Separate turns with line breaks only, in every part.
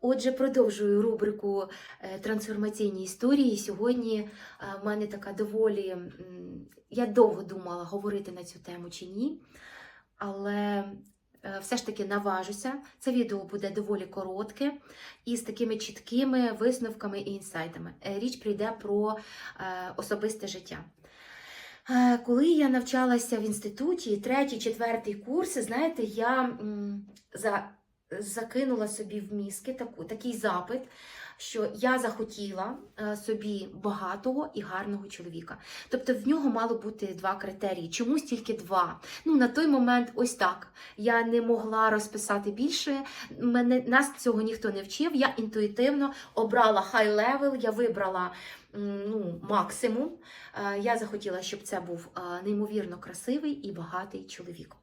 Отже, продовжую рубрику е, трансформаційні історії. Сьогодні е, в мене така доволі. Я довго думала, говорити на цю тему чи ні, але е, все ж таки наважуся. Це відео буде доволі коротке і з такими чіткими висновками і інсайтами. Річ прийде про особисте життя. Коли я навчалася в інституті, третій, четвертий курси, знаєте, я за, закинула собі в мізки таку, такий запит, що я захотіла е, собі багатого і гарного чоловіка. Тобто в нього мало бути два критерії. Чомусь тільки два. Ну на той момент ось так. Я не могла розписати більше. Мене нас цього ніхто не вчив. Я інтуїтивно обрала хай левел, я вибрала ну, максимум. Е, Я захотіла, щоб це був е, неймовірно красивий і багатий чоловік.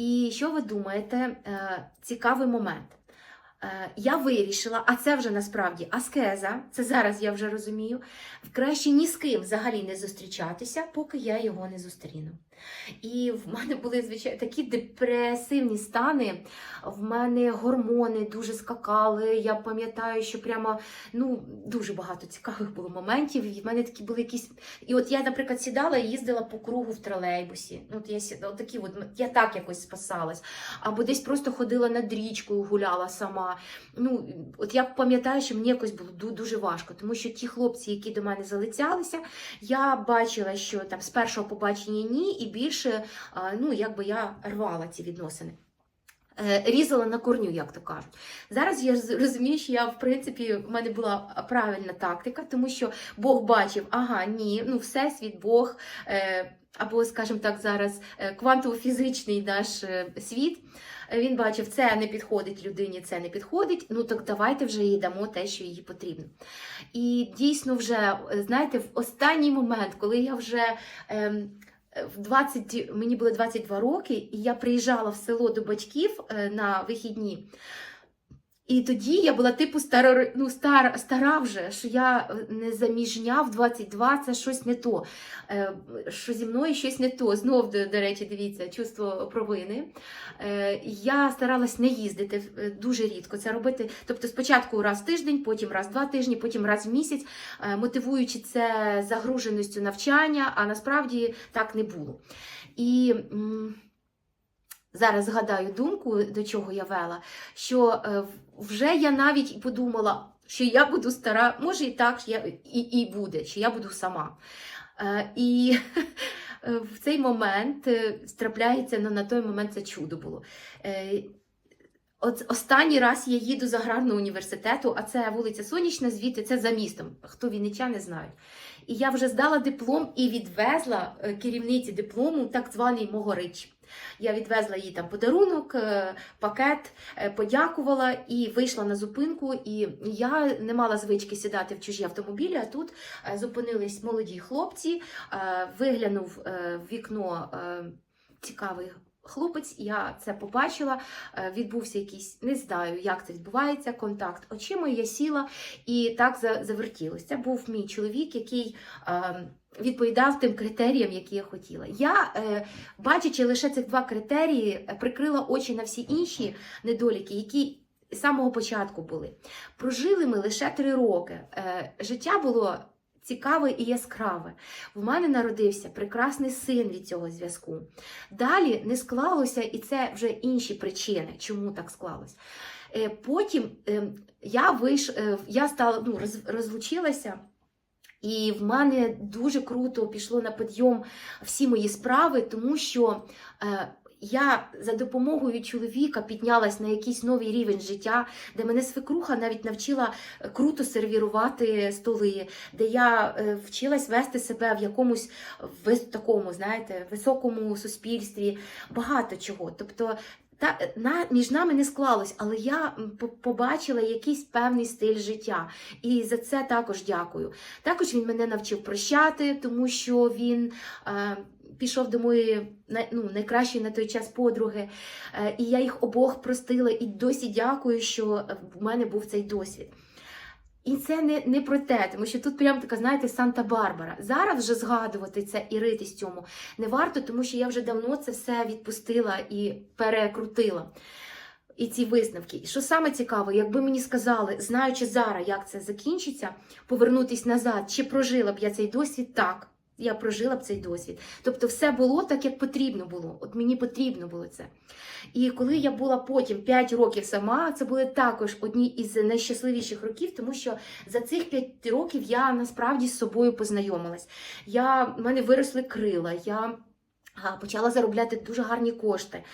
І що ви думаєте? Е, Цікавий момент. Е, Я вирішила, а це вже насправді аскеза, це зараз я вже розумію, краще ні з ким взагалі не зустрічатися, поки я його не зустріну. І в мене були звичайно такі депресивні стани. В мене гормони дуже скакали. Я пам'ятаю, що прямо ну дуже багато цікавих було моментів. І в мене такі були якісь. І от я, наприклад, сідала і їздила по кругу в тролейбусі. Ну, от я сідала, такі от я так якось спасалась. Або десь просто ходила над річкою, гуляла сама. Ну, от я пам'ятаю, що мені якось було дуже важко, тому що ті хлопці, які до мене залицялися, я бачила, що там з першого побачення ні, і більше, ну, якби я рвала ці відносини. Е, Різала на корню, як то кажуть. Зараз я розумію, що я, в принципі, в мене була правильна тактика, тому що Бог бачив, ага, ні, ну, всесвіт, Бог, е, або, скажімо так, зараз е, квантово-фізичний наш е, світ. Він бачив, це не підходить людині, це не підходить. Ну так давайте вже їй дамо те, що їй потрібно. І дійсно, вже е, знаєте, в останній момент, коли я вже. Ем, в 20, мені було 22 роки, і я приїжджала в село до батьків на вихідні. І тоді я була типу стара, ну, стара, стара вже, що я не заміжня в 22, це щось не то. Е, Що зі мною щось не то. Знов, до, до речі, дивіться, чувство провини. Е, Я старалась не їздити е, дуже рідко це робити. Тобто спочатку раз в тиждень, потім раз в два тижні, потім раз в місяць, е, мотивуючи це загруженістю навчання, а насправді так не було. І зараз згадаю думку, до чого я вела, що е, вже я навіть подумала, що я буду стара, може і так, я, і, і буде, що я буду сама. Е, І в цей момент е, трапляється, ну, на той момент це чудо було. Е, От останній раз я їду з аграрного університету, а це вулиця Сонячна, звідти це за містом. Хто вінничани знають. І я вже здала диплом і відвезла е, керівниці диплому так званий Могорич. Я відвезла їй там подарунок, е, пакет, е, подякувала і вийшла на зупинку. І я не мала звички сідати в чужі автомобілі, а тут е, зупинились молоді хлопці, виглянув в вікно цікавий хлопець, я це побачила. Відбувся якийсь, не знаю, як це відбувається, контакт очима. Я сіла і так завертілося. Це був мій чоловік, який. е, Відповідав тим критеріям, які я хотіла. Я, е, бачачи лише цих два критерії, прикрила очі на всі інші недоліки, які з самого початку були. Прожили ми лише три роки. Е, життя було цікаве і яскраве. В мене народився прекрасний син від цього зв'язку. Далі не склалося, і це вже інші причини, чому так склалось. Е, Потім е, я виш, е, я стала ну, розлучилася. І в мене дуже круто пішло на підйом всі мої справи, тому що е, я за допомогою чоловіка піднялась на якийсь новий рівень життя, де мене свекруха навіть навчила е, круто сервірувати столи, де я е, вчилась вести себе в якомусь вис- такому, знаєте, високому суспільстві, багато чого. Тобто та, на, між нами не склалось, але я побачила якийсь певний стиль життя. І за це також дякую. Також він мене навчив прощати, тому що він е, пішов до моєї ну, найкращої на той час подруги. Е, і я їх обох простила і досі дякую, що в мене був цей досвід. І це не, не про те, тому що тут прям така, знаєте, Санта-Барбара. Зараз вже згадувати це і ритись цьому не варто, тому що я вже давно це все відпустила і перекрутила. і ці висновки. І що саме цікаво, якби мені сказали, знаючи зараз, як це закінчиться, повернутись назад, чи прожила б я цей досвід, так. Я прожила б цей досвід. Тобто, все було так, як потрібно було. От мені потрібно було це. І коли я була потім 5 років сама, це були також одні із найщасливіших років, тому що за цих 5 років я насправді з собою познайомилась. Я, в мене виросли крила. Я Почала заробляти дуже гарні кошти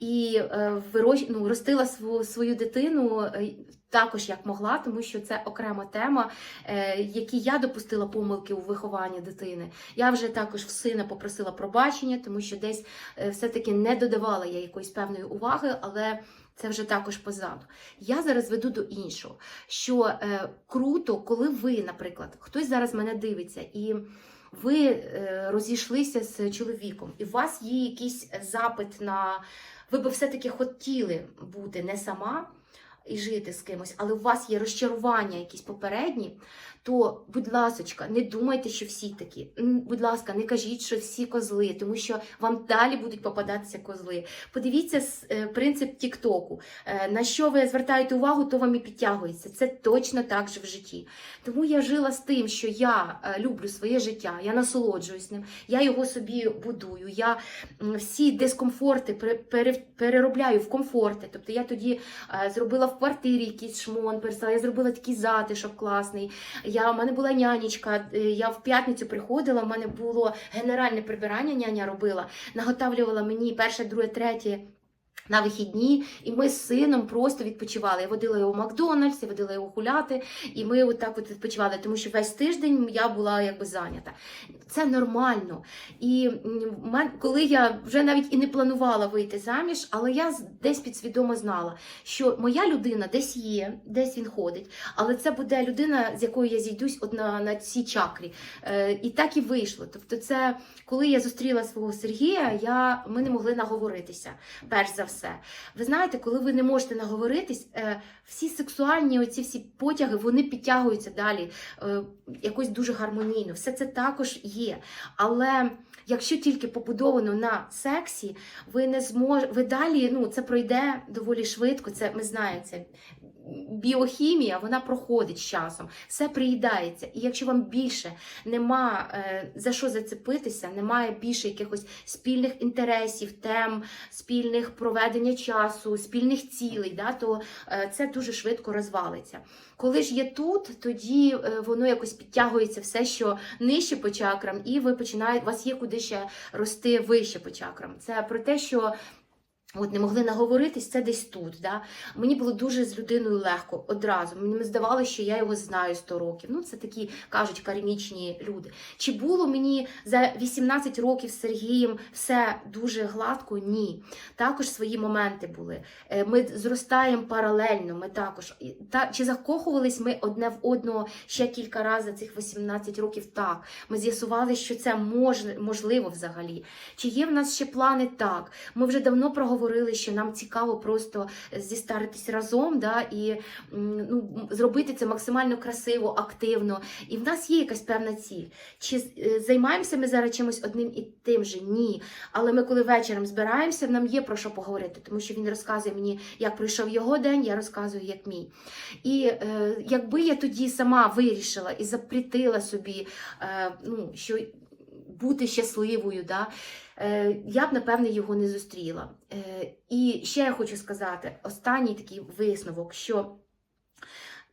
і е, ну, ростила свою, свою дитину е, також як могла, тому що це окрема тема, е, які я допустила помилки у вихованні дитини. Я вже також в сина попросила пробачення, тому що десь е, все-таки не додавала я якоїсь певної уваги, але. Це вже також позаду. Я зараз веду до іншого, що е, круто, коли ви, наприклад, хтось зараз мене дивиться, і ви е, розійшлися з чоловіком, і у вас є якийсь запит на ви би все-таки хотіли бути не сама і жити з кимось, але у вас є розчарування якісь попередні, то, будь ласочка, не думайте, що всі такі. Будь ласка, не кажіть, що всі козли, тому що вам далі будуть попадатися козли. Подивіться е, принцип Тіктоку. Е, На що ви звертаєте увагу, то вам і підтягується. Це точно так же в житті. Тому я жила з тим, що я е, люблю своє життя, я насолоджуюсь ним, я його собі будую. Я всі дискомфорти пере- пере- переробляю в комфорти. Тобто я тоді зробила в квартирі якийсь шмон, перестала, я зробила такий затишок класний. Я, в мене була нянечка, е, я в п'ятницю приходила, в мене було генеральне прибирання, няня робила, наготавлювала мені перше, друге, третє. На вихідні, і ми з сином просто відпочивали. Я водила його в Макдональдс, я водила його гуляти, і ми отак от відпочивали, тому що весь тиждень я була якби зайнята. Це нормально. І коли я вже навіть і не планувала вийти заміж, але я десь підсвідомо знала, що моя людина десь є, десь він ходить, але це буде людина, з якою я зійдусь от на, на цій чакрі. Е, і так і вийшло. Тобто, це коли я зустріла свого Сергія, я, ми не могли наговоритися, перш за все. Ви знаєте, коли ви не можете наговоритись, е, всі сексуальні оці всі потяги вони підтягуються далі е, якось дуже гармонійно. Все це також є. Але якщо тільки побудовано на сексі, ви не зможете, ви далі ну, це пройде доволі швидко. Це ми знаємо. Це біохімія, вона проходить з часом, все приїдається. І якщо вам більше нема е, за що зацепитися, немає більше якихось спільних інтересів, тем, спільних проведення часу, спільних цілей, да, то е, це дуже швидко розвалиться. Коли ж є тут, тоді е, воно якось підтягується все, що нижче по чакрам, і ви починаєте, у вас є куди ще рости вище по чакрам. Це про те, що. От не могли наговоритись, це десь тут. Да? Мені було дуже з людиною легко одразу. Мені здавалося, що я його знаю 100 років. Ну, це такі кажуть кармічні люди. Чи було мені за 18 років з Сергієм все дуже гладко? Ні. Також свої моменти були. Е, Ми зростаємо паралельно. Ми також та чи закохувались ми одне в одного ще кілька разів за цих 18 років? Так. Ми з'ясували, що це мож, можливо взагалі. Чи є в нас ще плани? Так. Ми вже давно проговорили, що нам цікаво просто зістаритись разом, да, і ну, зробити це максимально красиво, активно. І в нас є якась певна ціль. Чи е, займаємося ми зараз чимось одним і тим же? Ні. Але ми, коли вечором збираємося, нам є про що поговорити, тому що він розказує мені, як пройшов його день, я розказую, як мій. І е, якби я тоді сама вирішила і запретила собі, е, ну, що бути щасливою, да, е, я б, напевне, його не зустріла. Е, і ще я хочу сказати: останній такий висновок, що.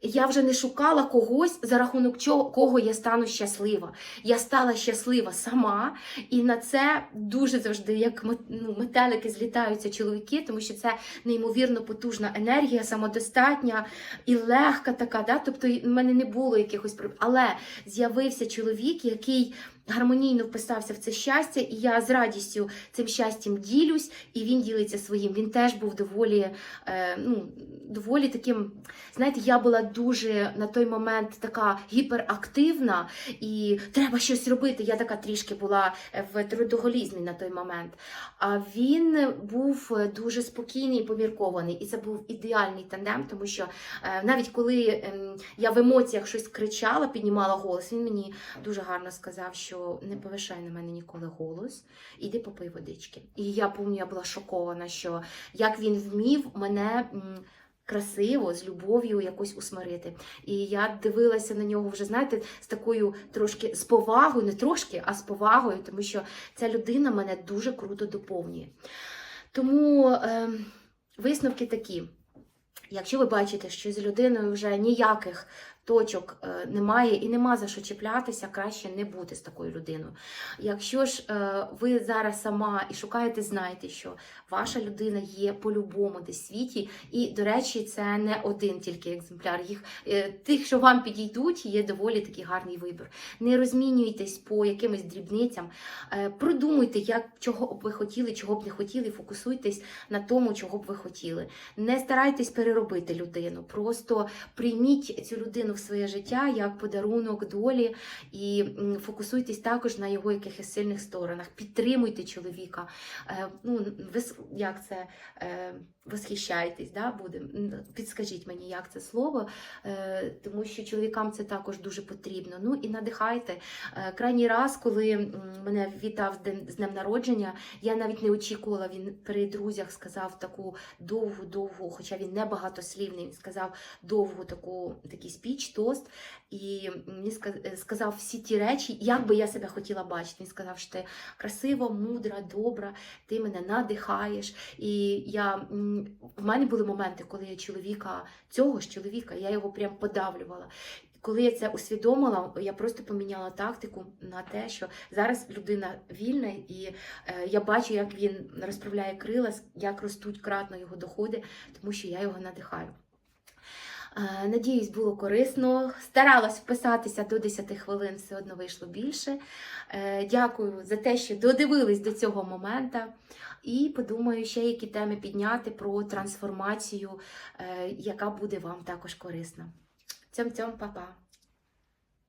Я вже не шукала когось, за рахунок чого, кого я стану щаслива. Я стала щаслива сама, і на це дуже завжди, як ну, метелики, злітаються чоловіки, тому що це неймовірно потужна енергія, самодостатня і легка така. Да? Тобто в мене не було якихось проблем. Але з'явився чоловік, який гармонійно вписався в це щастя, і я з радістю цим щастям ділюсь, і він ділиться своїм. Він теж був доволі, е, ну, доволі таким. Знаєте, я була дуже на той момент така гіперактивна, і треба щось робити. Я така трішки була в трудоголізмі на той момент. А він був дуже спокійний і поміркований, і це був ідеальний тандем, тому що е, навіть коли ем, я в емоціях щось кричала, піднімала голос, він мені дуже гарно сказав, що що не повишай на мене ніколи голос, іди попий водички. І я пам'ятаю, я була шокована, що як він вмів мене. Красиво, з любов'ю якось усмирити. І я дивилася на нього вже, знаєте, з такою трошки з повагою, не трошки, а з повагою, тому що ця людина мене дуже круто доповнює. Тому е, висновки такі. Якщо ви бачите, що з людиною вже ніяких точок е, немає і нема за що чіплятися, краще не бути з такою людиною. Якщо ж е, ви зараз сама і шукаєте, знайте, що ваша людина є по-любому десь світі, і, до речі, це не один тільки екземпляр. Їх е, тих, що вам підійдуть, є доволі такий гарний вибір. Не розмінюйтесь по якимось дрібницям, продумуйте, як чого б ви хотіли, чого б не хотіли, фокусуйтесь на тому, чого б ви хотіли. Не старайтесь переробити людину, просто прийміть цю людину в своє життя як подарунок долі і фокусуйтесь також на його якихось сильних сторонах. Підтримуйте чоловіка. Е, ну, як це е, восхищайтесь, да, буде. Підскажіть мені, як це слово, е, тому що чоловікам це також дуже потрібно. Ну і надихайте. Крайній раз, коли мене вітав з днем народження, я навіть не очікувала. Він при друзях сказав таку довгу, довгу, хоча він не багатослівний, він сказав довгу таку такий спіч, тост, і мені е, сказав всі ті речі, як би я себе хотіла бачити. Він сказав, що ти красива, мудра, добра, ти мене надихаєш. І я в мене були моменти, коли я чоловіка, цього ж чоловіка, я його прям подавлювала. Коли я це усвідомила, я просто поміняла тактику на те, що зараз людина вільна, і е, я бачу, як він розправляє крила, як ростуть кратно його доходи, тому що я його надихаю. Надіюсь, було корисно. Старалась вписатися до 10 хвилин, все одно вийшло більше. Е, Дякую за те, що додивились до цього моменту. І подумаю, ще які теми підняти про трансформацію, е, яка буде вам також корисна. Цьом-цьом, па-па!